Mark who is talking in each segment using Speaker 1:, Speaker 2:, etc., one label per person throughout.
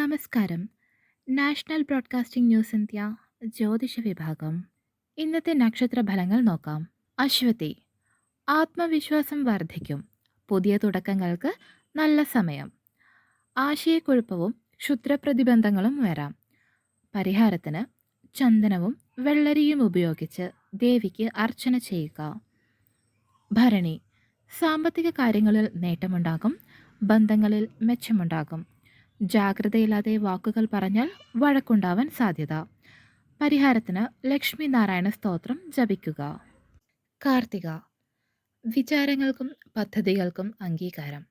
Speaker 1: നമസ്കാരം. National broadcasting news India ജ്യോതിഷ വിഭാഗം. ഇന്നത്തെ നക്ഷത്ര ഫലങ്ങൾ നോക്കാം. അശ്വതി ആത്മവിശ്വാസം വർദ്ധിക്കും. പുതിയ തുടക്കങ്ങൾക്ക് നല്ല സമയം. ആശയക്കുഴപ്പവും ക്ഷുദ്രപ്രതിബന്ധങ്ങളും വരാം പരിഹാരത്തിന് ചന്ദനവും വെള്ളരിയും ഉപയോഗിച്ച് ദേവിക്ക് അർച്ചന ചെയ്യുക. ഭരണി സാമ്പത്തിക കാര്യങ്ങളിൽ നേട്ടമുണ്ടാകും ബന്ധങ്ങളിൽ മെച്ചമുണ്ടാകും. ജാഗ്രതയില്ലാതെ വാക്കുകൾ പറഞ്ഞാൽ വഴക്കുണ്ടാവാൻ സാധ്യത. പരിഹാരത്തിന് ലക്ഷ്മി നാരായണ സ്തോത്രം ജപിക്കുക. കാർത്തിക വിചാരങ്ങൾക്കും പദ്ധതികൾക്കും അംഗീകാരം.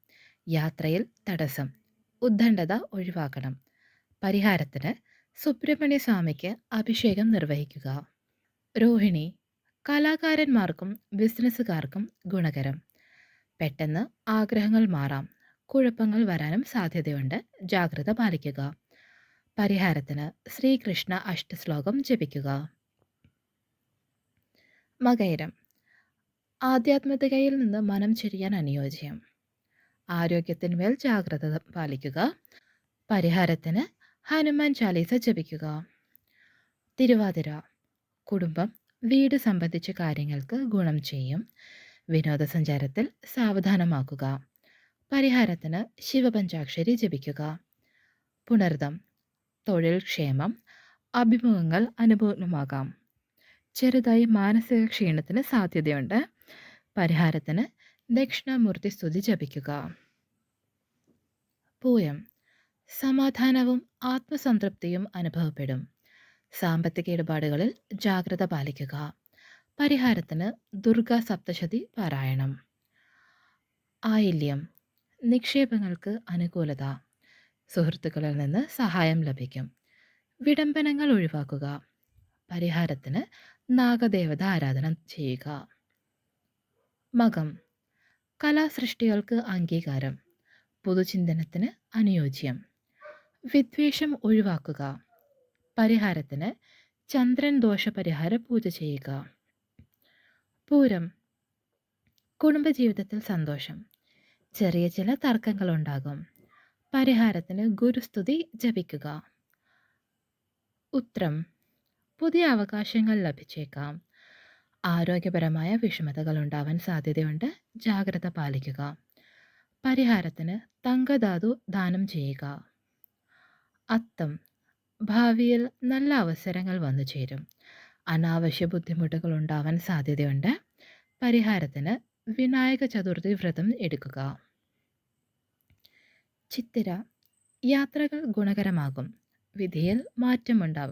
Speaker 1: യാത്രയിൽ തടസ്സം. ഉദ്ദണ്ഡത ഒഴിവാക്കണം. പരിഹാരത്തിന് സുബ്രഹ്മണ്യ സ്വാമിക്ക് അഭിഷേകം നിർവഹിക്കുക. രോഹിണി കലാകാരന്മാർക്കും ബിസിനസ്സുകാർക്കും ഗുണകരം. പെട്ടെന്ന് ആഗ്രഹങ്ങൾ മാറാം. കുഴപ്പങ്ങൾ വരാനും സാധ്യതയുണ്ട്. ജാഗ്രത പാലിക്കുക. പരിഹാരത്തിന് ശ്രീകൃഷ്ണ അഷ്ടശ്ലോകം ജപിക്കുക. മകൈരം. ആധ്യാത്മികതയിൽ നിന്ന് മനം ചെരിയാൻ അനുയോജ്യം. ആരോഗ്യത്തിന്മേൽ ജാഗ്രത പാലിക്കുക. പരിഹാരത്തിന് ഹനുമാൻ ചാലീസ ജപിക്കുക. തിരുവാതിര. കുടുംബം വീട് സംബന്ധിച്ച കാര്യങ്ങൾക്ക് ഗുണം ചെയ്യും. വിനോദസഞ്ചാരത്തിൽ സാവധാനമാക്കുക. പരിഹാരത്തിന് ശിവപഞ്ചാക്ഷരി ജപിക്കുക. പുണർദം. തൊഴിൽ ക്ഷേമം. അഭിമുഖങ്ങൾ അനുഭവമാകാം ചെറുതായി മാനസിക ക്ഷീണത്തിന് സാധ്യതയുണ്ട്. പരിഹാരത്തിന് ദക്ഷിണാമൂർത്തി സ്തുതി ജപിക്കുക. പൂയം. സമാധാനവും ആത്മസംതൃപ്തിയും അനുഭവപ്പെടും. സാമ്പത്തിക ഇടപാടുകളിൽ ജാഗ്രത പാലിക്കുക. പരിഹാരത്തിന് ദുർഗാ സപ്തശതി പാരായണം. ആയില്യം. നിക്ഷേപങ്ങൾക്ക് അനുകൂലത സുഹൃത്തുക്കളിൽ നിന്ന് സഹായം ലഭിക്കും. വിഡംബനങ്ങൾ ഒഴിവാക്കുക പരിഹാരത്തിന് നാഗദേവത ആരാധന ചെയ്യുക. മകം കലാസൃഷ്ടികൾക്ക് അംഗീകാരം പൊതുചിന്തനത്തിന് അനുയോജ്യം. വിദ്വേഷം ഒഴിവാക്കുക പരിഹാരത്തിന് ചന്ദ്രൻ ദോഷപരിഹാര പൂജ ചെയ്യുക. പൂരം കുടുംബജീവിതത്തിൽ സന്തോഷം. ചെറിയ ചില തർക്കങ്ങളുണ്ടാകും. പരിഹാരത്തിന് ഗുരുസ്തുതി ജപിക്കുക. ഉത്രം പുതിയ അവകാശങ്ങൾ ലഭിച്ചേക്കാം. ആരോഗ്യപരമായ വിഷമതകൾ ഉണ്ടാവാൻ സാധ്യതയുണ്ട്. ജാഗ്രത പാലിക്കുക. പരിഹാരത്തിന് തങ്കധാതു ദാനം ചെയ്യുക. അത്തം ഭാവിയിൽ നല്ല അവസരങ്ങൾ വന്നു ചേരും അനാവശ്യ ബുദ്ധിമുട്ടുകൾ ഉണ്ടാവാൻ സാധ്യതയുണ്ട്. പരിഹാരത്തിന് വിനായക ചതുർത്ഥി വ്രതം എടുക്കുക. ചിത്തിര യാത്രകൾ ഗുണകരമാകും. വിധിയിൽ മാറ്റമുണ്ടാവും